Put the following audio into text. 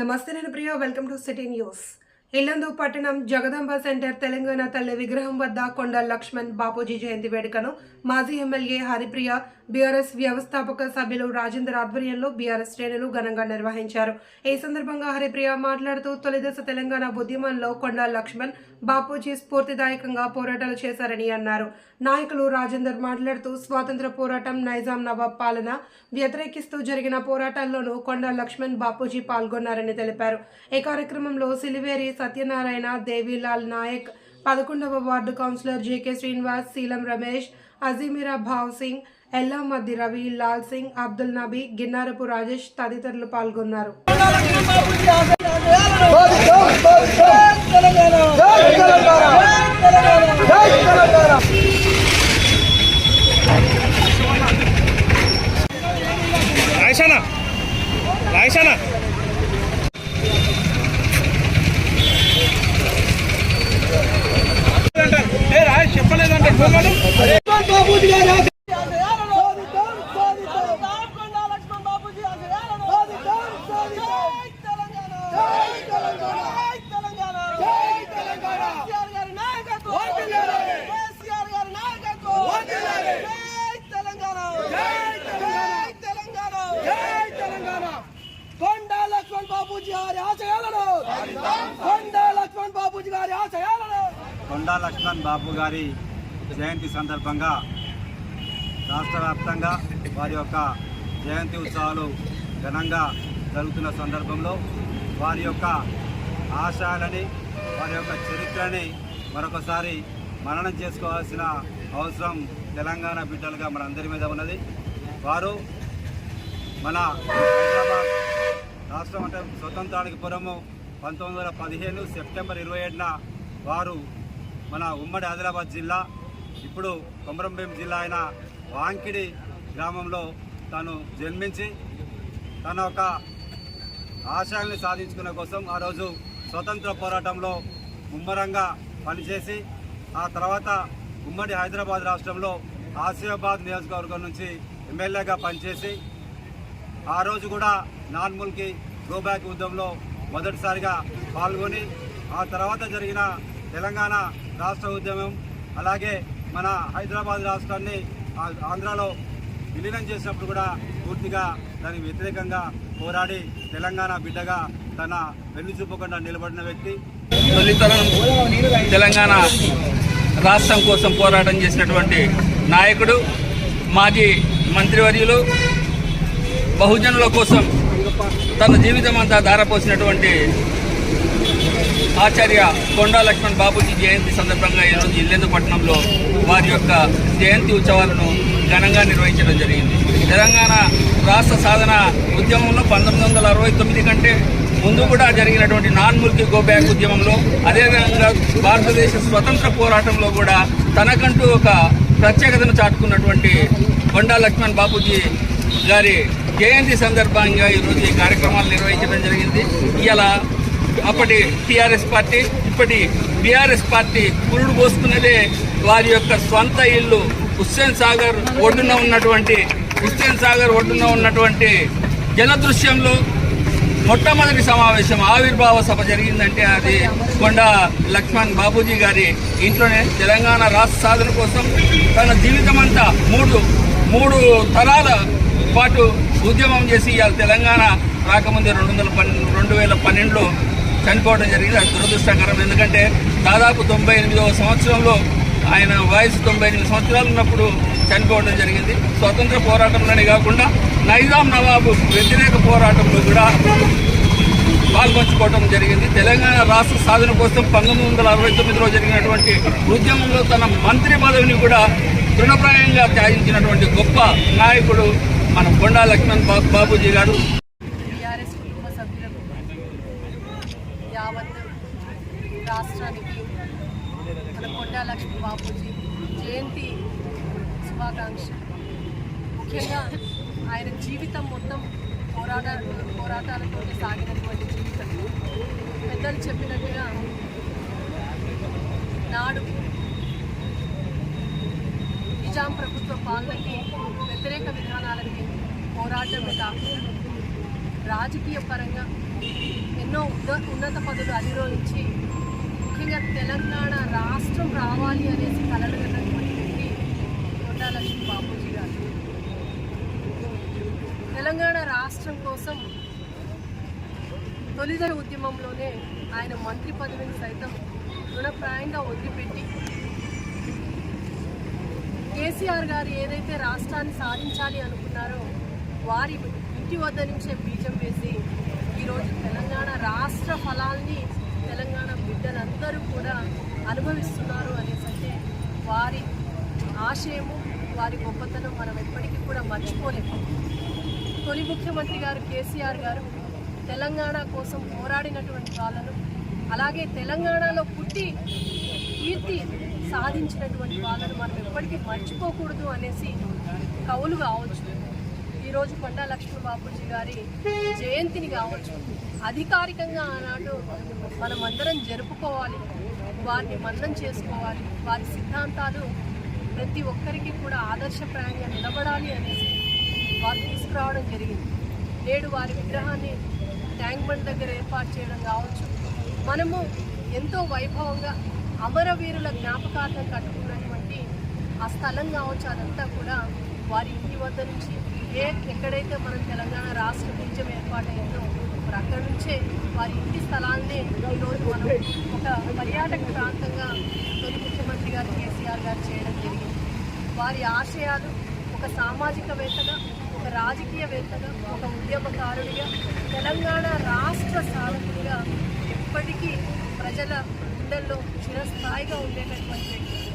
నమస్తే నేను Priya welcome to city news. Yellandu పట్టణం జగదంబ సెంటర్ తెలంగాణ తల్లి విగ్రహం వద్ద కొండ లక్ష్మణ్ బాపూజీ జయంతి వేడుకను మాజీ ఎమ్మెల్యే హరిప్రియ బీఆర్ఎస్ వ్యవస్థాపక సభ్యులు రాజేందర్ ఆధ్వర్యంలో బీఆర్ఎస్ శ్రేణులు ఘనంగా నిర్వహించారు. ఈ సందర్భంగా హరిప్రియ మాట్లాడుతూ తొలిదశ తెలంగాణ ఉద్యమంలో కొండ లక్ష్మణ్ బాపూజీ స్ఫూర్తిదాయకంగా పోరాటాలు చేశారని అన్నారు. నాయకులు రాజేందర్ మాట్లాడుతూ స్వాతంత్ర పోరాటం నైజాం నవాబ్ పాలన వ్యతిరేకిస్తూ జరిగిన పోరాటాల్లోనూ కొండ లక్ష్మణ్ బాపూజీ పాల్గొన్నారని తెలిపారు. ఈ కార్యక్రమంలో సిలివేరి సత్యనారాయణ దేవిలాల్ నాయక్ పదకొండవ ward councillor JK Srinivas Seelam Ramesh Ajmeera Bhav Singh Ellamaddi Ravi Lal Singh Abdul Nabi Ginnarapu Rajesh తదితరులు పాల్గొన్నారు. రాయశానా రాయశానా గారి ఆశయాలను కొండా లక్ష్మణ్ బాబుజీ గారి ఆశయాలను కొండా లక్ష్మణ్ బాబు గారి జయంతి సందర్భంగా రాష్ట్ర వ్యాప్తంగా వారి యొక్క జయంతి ఉత్సవాలు ఘనంగా జరుగుతున్న సందర్భంలో వారి యొక్క ఆశయాలని వారి యొక్క చరిత్రని మరొకసారి మననం చేసుకోవాల్సిన అవసరం తెలంగాణ బిడ్డలుగా మనందరి మీద ఉన్నది. వారు మన హైదరాబాద్ రాష్ట్రం అంటే స్వతంత్రానికి పూర్వము పంతొమ్మిది వందల పదిహేను సెప్టెంబర్ ఇరవై ఏడున వారు మన ఉమ్మడి ఆదిలాబాద్ జిల్లా ఇప్పుడు కొమరంభీం జిల్లా అయిన వాంకిడి గ్రామంలో తను జన్మించి తన ఒక ఆశయాల్ని సాధించుకునే కోసం ఆ రోజు స్వతంత్ర పోరాటంలో ముమ్మరంగా పనిచేసి ఆ తర్వాత ఉమ్మడి హైదరాబాద్ రాష్ట్రంలో ఆసిఫాబాద్ నియోజకవర్గం నుంచి ఎమ్మెల్యేగా పనిచేసి ఆ రోజు కూడా నాన్ ముల్కి గో బ్యాక్ ఉద్యమంలో మొదటిసారిగా పాల్గొని ఆ తర్వాత జరిగిన తెలంగాణ రాష్ట్ర ఉద్యమం అలాగే మన హైదరాబాద్ రాష్ట్రాన్ని ఆ- ఆంధ్రాలో విలీనం చేసినప్పుడు కూడా పూర్తిగా దానికి వ్యతిరేకంగా పోరాడి తెలంగాణ బిడ్డగా తన వెన్ను చూపకుండా నిలబడిన వ్యక్తి. తొలితరం తెలంగాణ రాష్ట్రం కోసం పోరాటం చేసినటువంటి నాయకుడు మాజీ మంత్రివర్యులు బహుజనుల కోసం తన జీవితం అంతా ధారపోసినటువంటి ఆచార్య కొండా లక్ష్మణ్ బాబుజీ జయంతి సందర్భంగా ఈరోజు ఇల్లెందు పట్టణంలో వారి యొక్క జయంతి ఉత్సవాలను ఘనంగా నిర్వహించడం జరిగింది. తెలంగాణ రాష్ట్ర సాధన ఉద్యమంలో పంతొమ్మిది వందల అరవై తొమ్మిది కంటే ముందు కూడా జరిగినటువంటి నాన్ ముల్కీ గోబ్యాక్ ఉద్యమంలో అదేవిధంగా భారతదేశ స్వతంత్ర పోరాటంలో కూడా తనకంటూ ఒక ప్రత్యేకతను చాటుకున్నటువంటి కొండా లక్ష్మణ్ బాపూజీ గారి జయంతి సందర్భంగా ఈరోజు ఈ కార్యక్రమాలు నిర్వహించడం జరిగింది. ఇలా అప్పటి టీఆర్ఎస్ పార్టీ ఇప్పటి బీఆర్ఎస్ పార్టీ పురుడు పోసుకున్నదే వారి యొక్క స్వంత ఇల్లు. హుస్సేన్ సాగర్ ఒడ్డున ఉన్నటువంటి హుస్సేన్ సాగర్ ఒడ్డున ఉన్నటువంటి జనదృశ్యంలో మొట్టమొదటి సమావేశం ఆవిర్భావ సభ జరిగిందంటే అది కొండ లక్ష్మణ్ బాబూజీ గారి ఇంట్లోనే తెలంగాణ రాష్ట్ర సాధన కోసం తన జీవితం అంతా మూడు మూడు తరాల పాటు ఉద్యమం చేసి ఇవాళ తెలంగాణ రాకముందే రెండు వందల పన్నెండు రెండు వేల పన్నెండులో చనిపోవడం జరిగింది. అది దురదృష్టకరం. ఎందుకంటే దాదాపు తొంభై ఎనిమిదవ సంవత్సరంలో ఆయన వయసు తొంభై ఎనిమిది సంవత్సరాలు ఉన్నప్పుడు చనిపోవడం జరిగింది. స్వతంత్ర పోరాటంలోనే కాకుండా నైజాం నవాబు వ్యతిరేక పోరాటంలో కూడా పాల్పంచుకోవడం జరిగింది. తెలంగాణ రాష్ట్ర సాధన కోసం పంతొమ్మిది వందల అరవై తొమ్మిదిలో జరిగినటువంటి ఉద్యమంలో తన మంత్రి పదవిని కూడా తృణప్రాయంగా త్యాగించినటువంటి గొప్ప నాయకుడు మన కొండా లక్ష్మణ్ బా- బాబూజీ గారు. టీఆర్ఎస్ కుటుంబ సభ్యులకు యావత్ రాష్ట్రానికి మన కొండా లక్ష్మీ బాపూజీ జయంతి శుభాకాంక్షలు. ముఖ్యంగా ఆయన జీవితం మొత్తం పోరాట పోరాటాలతో సాగినటువంటి జీవితం. పెద్దలు చెప్పినట్టుగా నాడు నిజాం ప్రభుత్వ పాలనకి వ్యతిరేక విధానాలకి పోరాటమే కాకుండా రాజకీయ పరంగా ఉన్న- ఉన్నత పదవులు అధిరోహించి ముఖ్యంగా తెలంగాణ రాష్ట్రం రావాలి అనేసి కలలు కన్నటువంటి వ్యక్తి కొండా లక్ష్మీ బాపూజీ గారు. తెలంగాణ రాష్ట్రం కోసం తొలిదల ఉద్యమంలోనే ఆయన మంత్రి పదవిని సైతం రుణప్రాయంగా వదిలిపెట్టి కేసీఆర్ గారు ఏదైతే రాష్ట్రాన్ని సాధించాలి అనుకున్నారో వారి ఇంటి వద్ద నుంచే బీజం వేసి ఈరోజు తెలంగాణ రాష్ట్ర ఫలాల్ని తెలంగాణ బిడ్డలందరూ కూడా అనుభవిస్తున్నారు అనేసి వారి ఆశయము వారి గొప్పతనం మనం ఎప్పటికీ కూడా మర్చిపోలేము. తొలి ముఖ్యమంత్రి గారు కేసీఆర్ గారు తెలంగాణ కోసం పోరాడినటువంటి వాళ్ళను అలాగే తెలంగాణలో పుట్టి కీర్తి సాధించినటువంటి వాళ్ళను మనం ఎప్పటికీ మర్చిపోకూడదు అనేసి కవులు కావచ్చు. ఈరోజు కొండా లక్ష్మణ బాపూజీ గారి జయంతిని కావచ్చు. అధికారికంగా ఆనాడు మనం అందరం జరుపుకోవాలి. వారిని మందం చేసుకోవాలి. వారి సిద్ధాంతాలు ప్రతి ఒక్కరికి కూడా ఆదర్శప్రాయంగా నిలబడాలి అనేసి వారు తీసుకురావడం జరిగింది. నేడు వారి విగ్రహాన్ని ట్యాంక్ బండ్ దగ్గర ఏర్పాటు చేయడం కావచ్చు. మనము ఎంతో వైభవంగా అమరవీరుల జ్ఞాపకార్థం కట్టుకున్నటువంటి ఆ స్థలం కావచ్చు అదంతా కూడా వారి ఇంటి వద్ద నుంచి ఏ ఎక్కడైతే మనం తెలంగాణ రాష్ట్ర బీజం ఏర్పాటైందో మరి అక్కడ నుంచే వారి ఇంటి స్థలాన్నే ఈరోజు మనం ఒక పర్యాటక ప్రాంతంగా తొలి ముఖ్యమంత్రి గారు కేసీఆర్ గారు చేయడం జరిగింది. వారి ఆశయాలు ఒక సామాజికవేత్తగా ఒక రాజకీయవేత్తగా ఒక ఉద్యమకారుడిగా తెలంగాణ రాష్ట్ర సాధకుడిగా ఎప్పటికీ ప్రజల గుండెల్లో చిరస్థాయిగా ఉండేటటువంటి వ్యక్తి.